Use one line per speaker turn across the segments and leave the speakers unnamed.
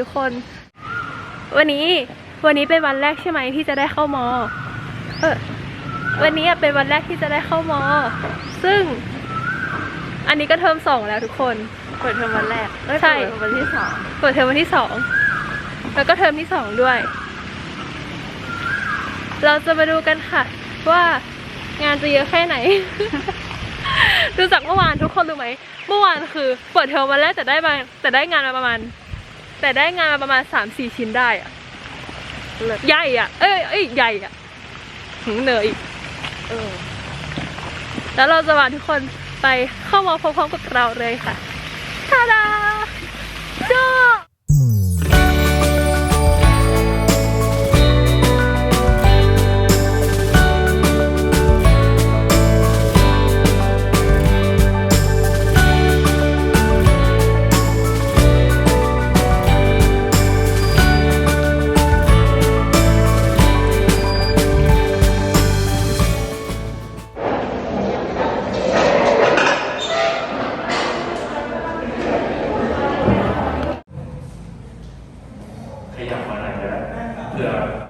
ทุกคน วันนี้วันนี้เป็นวันแรกใช่ไหมที่จะได้เข้ามอ เออวันนี้อะเป็นวันแรกที่จะได้เข้ามอ ซึ่ง อันนี้ก็เทอมสองแล้วทุกคน
เปิดเทอมวันแรกเอ้ย
ใช่
เปิดเทอมวันที่สอง
เปิดเทอมวันที่สองแล้วก็เทอมที่สองด้วย เราจะมาดูกันค่ะ ว่างานจะเยอะแค่ไหน ดูจากเมื่อวานทุกคนรู้ไหม เมื่อวานคือ เปิดเทอมวันแรกแต่ได้มาแต่ได้งานมาประมาณ แต่ได้งานมาประมาณสามสี่ชิ้นได้อะ
เลิศ
ใหญ่อะเอ้ยเอ้ยใหญ่อะหึงเหนื่อยอีก
เออ
แล้วเราจะพาทุกคนไปเข้ามาพร้อมๆกับเราเลยค่ะทาดา
เ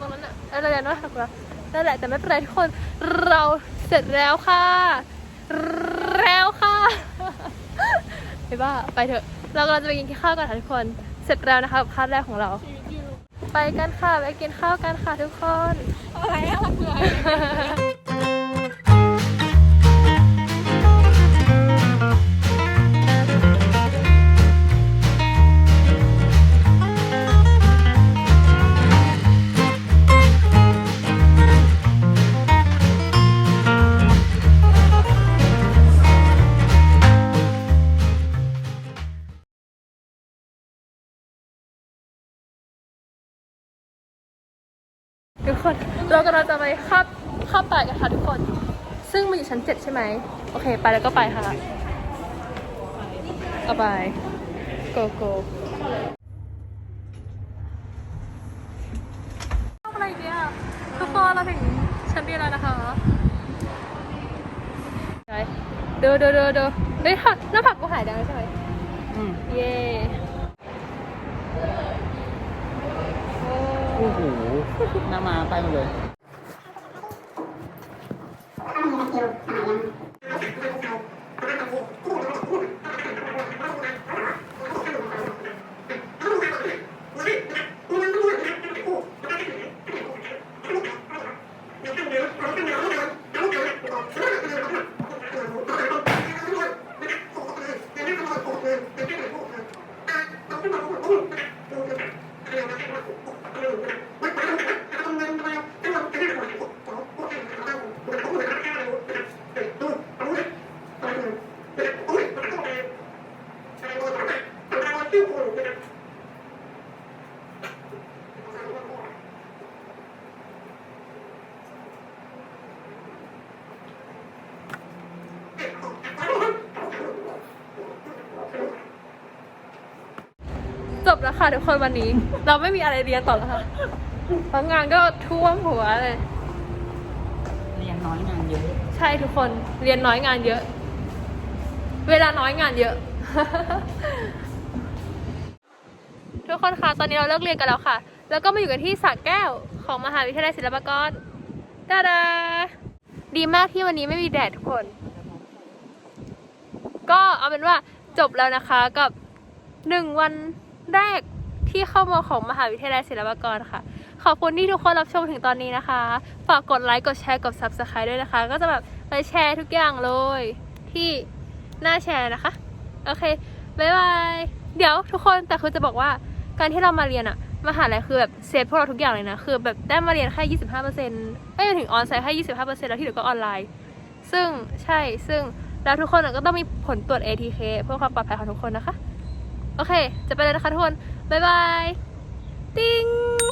ต
รงนั้นอะอะไรแดงๆนะคุณนั่นแหละแต่ไม่เป็นไรทุกคนเราเสร็จแล้วค่ะ แล้วค่ะไปบ้าไปเถอะ เรากำลังจะไปกินข้าวกันค่ะทุกคน เสร็จแล้วนะคะคลาสแรกของเรา ไปกันค่ะไปกินข้าวกันค่ะทุกคน
อะไรอะไรคืออะไร
คน เรากำลังจะไปข้ามข้ามป่ายกันค่ะทุกคน ซึ่งมันอยู่ชั้นเจ็ดใช่ไหม โอเค ไปแล้วก็ไปค่ะเอาไปโกโก้อะไรเนี่ยทุกคนเราถึงชั้นเดียวแล้วนะคะไปดูดูดูดูเฮ้ยค่ะหน้าผักกูหายแล้วใช่ไหม
อืม
เย้ โอ้
โหหน้ามาไปหมดเลย
จบแล้วค่ะทุกคนวันนี้ เราไม่มีอะไรเรียนต่อแล้วค่ะเพราะงานก็ท่วมหัวเลย
เรียนน้อยงานเยอะ
ใช่ทุกคนเรียนน้อยงานเยอะ เวลาน้อยงานเยอะ ทุกคนคะตอนนี้เราเลิกเรียนกันแล้วค่ะ แล้วก็มาอยู่กันที่สระแก้วของมหาวิทยาลัยศิลปากรดาดา ดีมากที่วันนี้ไม่มีแดดทุกคน ก็เอาเป็นว่าจบแล้วนะคะกับหนึ่งวันแรกที่เข้ามาของมหาวิทยาลัยศิลปากรค่ะ ขอบคุณที่ทุกคนรับชมถึงตอนนี้นะคะ ฝากกดไลค์ กดแชร์ กด subscribe ด้วยนะคะ ก็จะแบบไปแชร์ทุกอย่างเลย ที่หน้าแชร์นะคะ โอเค บ๊ายบาย เดี๋ยวทุกคนแต่คือจะบอกว่า การที่เรามาเรียนอะมหาลัยคือแบบเซฟพวกเราทุกอย่างเลยนะคือแบบได้มาเรียนแค่ยี่สิบห้าเปอร์เซ็นต์ไม่ถึงออนไซต์แค่ยี่สิบห้าเปอร์เซ็นต์แล้วที่เหลือก็ออนไลน์ ซึ่งใช่ซึ่งแล้วทุกคนก็ต้องมีผลตรวจ ATK เพื่อความปลอดภัยของทุกคนนะคะ โอเค จะไปเลยนะคะทุกคน บ๊ายบาย ติ้ง